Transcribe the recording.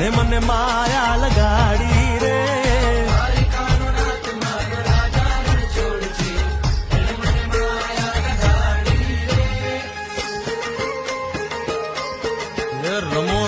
એણે મને માયા લગાડી રે. રમો